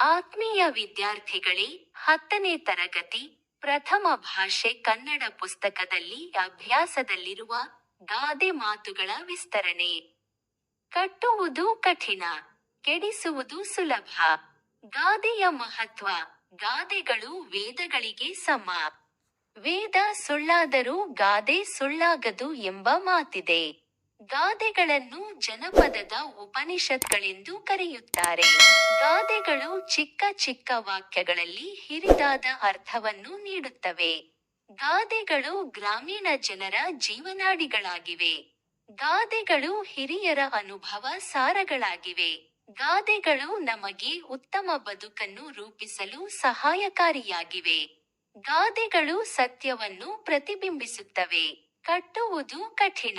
ಆತ್ಮೀಯ ವಿದ್ಯಾರ್ಥಿಗಳೇ, ಹತ್ತನೇ ತರಗತಿ ಪ್ರಥಮ ಭಾಷೆ ಕನ್ನಡ ಪುಸ್ತಕದಲ್ಲಿ ಅಭ್ಯಾಸದಲ್ಲಿರುವ ಗಾದೆ ಮಾತುಗಳ ವಿಸ್ತರಣೆ. ಕಟ್ಟುವುದು ಕಠಿಣ, ಕೆಡಿಸುವುದು ಸುಲಭ. ಗಾದೆಯ ಮಹತ್ವ, ಗಾದೆಗಳು ವೇದಗಳಿಗೆ ಸಮ. ವೇದ ಸುಳ್ಳಾದರೂ ಗಾದೆ ಸುಳ್ಳಾಗದು ಎಂಬ ಮಾತಿದೆ. ಗಾದೆಗಳನ್ನು ಜನಪದದ ಉಪನಿಷತ್ಗಳೆಂದು ಕರೆಯುತ್ತಾರೆ. ಗಾದೆಗಳು ಚಿಕ್ಕ ಚಿಕ್ಕ ವಾಕ್ಯಗಳಲ್ಲಿ ಹಿರಿದಾದ ಅರ್ಥವನ್ನು ನೀಡುತ್ತವೆ. ಗಾದೆಗಳು ಗ್ರಾಮೀಣ ಜನರ ಜೀವನಾಡಿಗಳಾಗಿವೆ. ಗಾದೆಗಳು ಹಿರಿಯರ ಅನುಭವ ಸಾರಗಳಾಗಿವೆ. ಗಾದೆಗಳು ನಮಗೆ ಉತ್ತಮ ಬದುಕನ್ನು ರೂಪಿಸಲು ಸಹಾಯಕಾರಿಯಾಗಿವೆ. ಗಾದೆಗಳು ಸತ್ಯವನ್ನು ಪ್ರತಿಬಿಂಬಿಸುತ್ತವೆ. ಕಟ್ಟುವುದು ಕಠಿಣ.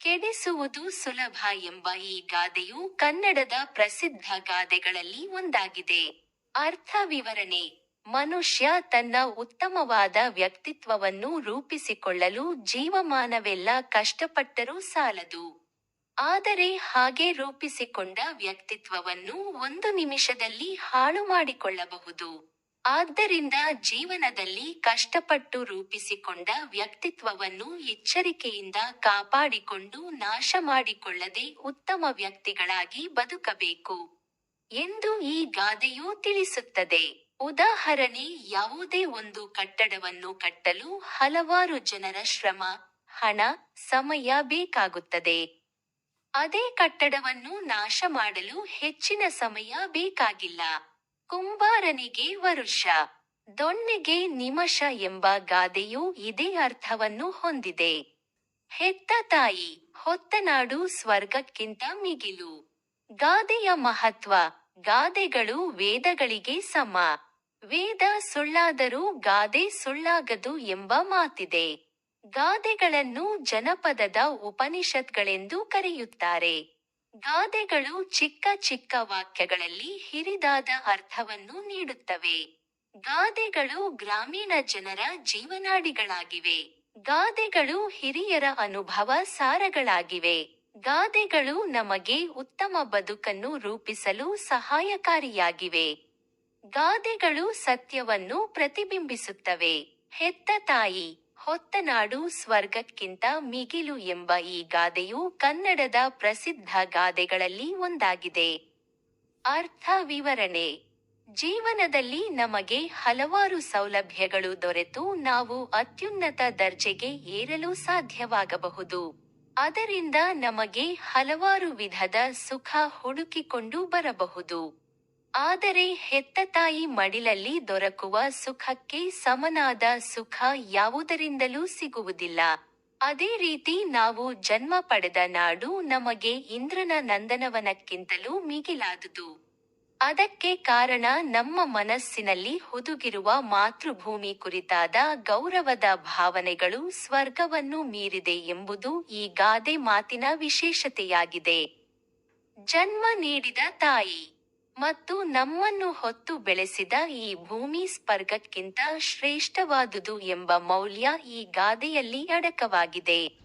ಕೆಡಿಸುವುದು ಸುಲಭ ಎಂಬ ಈ ಗಾದೆಯು ಕನ್ನಡದ ಪ್ರಸಿದ್ಧ ಗಾದೆಗಳಲ್ಲಿ ಒಂದಾಗಿದೆ. ಅರ್ಥ ವಿವರಣೆ. ಮನುಷ್ಯ ತನ್ನ ಉತ್ತಮವಾದ ವ್ಯಕ್ತಿತ್ವವನ್ನು ರೂಪಿಸಿಕೊಳ್ಳಲು ಜೀವಮಾನವೆಲ್ಲ ಕಷ್ಟಪಟ್ಟರೂ ಸಾಲದು. ಆದರೆ ಹಾಗೆ ರೂಪಿಸಿಕೊಂಡ ವ್ಯಕ್ತಿತ್ವವನ್ನು ಒಂದು ನಿಮಿಷದಲ್ಲಿ ಹಾಳು ಮಾಡಿಕೊಳ್ಳಬಹುದು. ಆದ್ದರಿಂದ ಜೀವನದಲ್ಲಿ ಕಷ್ಟಪಟ್ಟು ರೂಪಿಸಿಕೊಂಡ ವ್ಯಕ್ತಿತ್ವವನ್ನು ಎಚ್ಚರಿಕೆಯಿಂದ ಕಾಪಾಡಿಕೊಂಡು ನಾಶ ಮಾಡಿಕೊಳ್ಳದೆ ಉತ್ತಮ ವ್ಯಕ್ತಿಗಳಾಗಿ ಬದುಕಬೇಕು ಎಂದು ಈ ಗಾದೆಯು ತಿಳಿಸುತ್ತದೆ. ಉದಾಹರಣೆ, ಯಾವುದೇ ಒಂದು ಕಟ್ಟಡವನ್ನು ಕಟ್ಟಲು ಹಲವಾರು ಜನರ ಶ್ರಮ, ಹಣ, ಸಮಯ ಬೇಕಾಗುತ್ತದೆ. ಅದೇ ಕಟ್ಟಡವನ್ನು ನಾಶ ಮಾಡಲು ಹೆಚ್ಚಿನ ಸಮಯ ಬೇಕಾಗಿಲ್ಲ. ಕುಂಬಾರನಿಗೆ ವರುಷ. ದೊಣ್ಣೆಗೆ ನಿಮಷ ಎಂಬ ಗಾದೆಯು ಇದೇ ಅರ್ಥವನ್ನು ಹೊಂದಿದೆ. ಹೆತ್ತ ತಾಯಿ, ಹೊತ್ತ ನಾಡು ಸ್ವರ್ಗಕ್ಕಿಂತ ಮಿಗಿಲು. ಗಾದೆಯ ಮಹತ್ವ, ಗಾದೆಗಳು ವೇದಗಳಿಗೆ ಸಮ. ವೇದ ಸುಳ್ಳಾದರೂ ಗಾದೆ ಸುಳ್ಳಾಗದು ಎಂಬ ಮಾತಿದೆ. ಗಾದೆಗಳನ್ನು ಜನಪದದ ಉಪನಿಷತ್ಗಳೆಂದು ಕರೆಯುತ್ತಾರೆ. ಗಾದೆಗಳು ಚಿಕ್ಕ ಚಿಕ್ಕ ವಾಕ್ಯಗಳಲ್ಲಿ ಹಿರಿದಾದ ಅರ್ಥವನ್ನು ನೀಡುತ್ತವೆ. ಗಾದೆಗಳು ಗ್ರಾಮೀಣ ಜನರ ಜೀವನಾಡಿಗಳಾಗಿವೆ. ಗಾದೆಗಳು ಹಿರಿಯರ ಅನುಭವ ಸಾರಗಳಾಗಿವೆ. ಗಾದೆಗಳು ನಮಗೆ ಉತ್ತಮ ಬದುಕನ್ನು ರೂಪಿಸಲು ಸಹಾಯಕಾರಿಯಾಗಿವೆ. ಗಾದೆಗಳು ಸತ್ಯವನ್ನು ಪ್ರತಿಬಿಂಬಿಸುತ್ತವೆ. ಹೆತ್ತ ತಾಯಿ ಹೊತ್ತ ನಾಡು ಸ್ವರ್ಗಕ್ಕಿಂತ ಮಿಗಿಲು ಎಂಬ ಈ ಗಾದೆಯು ಕನ್ನಡದ ಪ್ರಸಿದ್ಧ ಗಾದೆಗಳಲ್ಲಿ ಒಂದಾಗಿದೆ. ಅರ್ಥ ವಿವರಣೆ. ಜೀವನದಲ್ಲಿ ನಮಗೆ ಹಲವಾರು ಸೌಲಭ್ಯಗಳು ದೊರೆತು ನಾವು ಅತ್ಯುನ್ನತ ದರ್ಜೆಗೆ ಏರಲು ಸಾಧ್ಯವಾಗಬಹುದು. ಅದರಿಂದ ನಮಗೆ ಹಲವಾರು ವಿಧದ ಸುಖ ಹುಡುಕಿಕೊಂಡು ಬರಬಹುದು. ಆದರೆ ಹೆತ್ತ ತಾಯಿ ಮಡಿಲಲ್ಲಿ ದೊರಕುವ ಸುಖಕ್ಕೆ ಸಮನಾದ ಸುಖ ಯಾವುದರಿಂದಲೂ ಸಿಗುವುದಿಲ್ಲ. ಅದೇ ರೀತಿ ನಾವು ಜನ್ಮ ಪಡೆದ ನಾಡು ನಮಗೆ ಇಂದ್ರನ ನಂದನವನಕ್ಕಿಂತಲೂ ಮಿಗಿಲಾದುದು. ಅದಕ್ಕೆ ಕಾರಣ ನಮ್ಮ ಮನಸ್ಸಿನಲ್ಲಿ ಹುದುಗಿರುವ ಮಾತೃಭೂಮಿ ಕುರಿತಾದ ಗೌರವದ ಭಾವನೆಗಳು ಸ್ವರ್ಗವನ್ನು ಮೀರಿದೆ ಎಂಬುದು ಈ ಗಾದೆ ಮಾತಿನ ವಿಶೇಷತೆಯಾಗಿದೆ. ಜನ್ಮ ನೀಡಿದ ತಾಯಿ. ಮತ್ತು ನಮ್ಮನ್ನು ಹೊತ್ತು ಬೆಳೆಸಿದ ಈ ಭೂಮಿ ಸ್ಪರ್ಗಕ್ಕಿಂತ ಶ್ರೇಷ್ಠವಾದುದು ಎಂಬ ಮೌಲ್ಯ ಈ ಗಾದೆಯಲ್ಲಿ ಅಡಕವಾಗಿದೆ.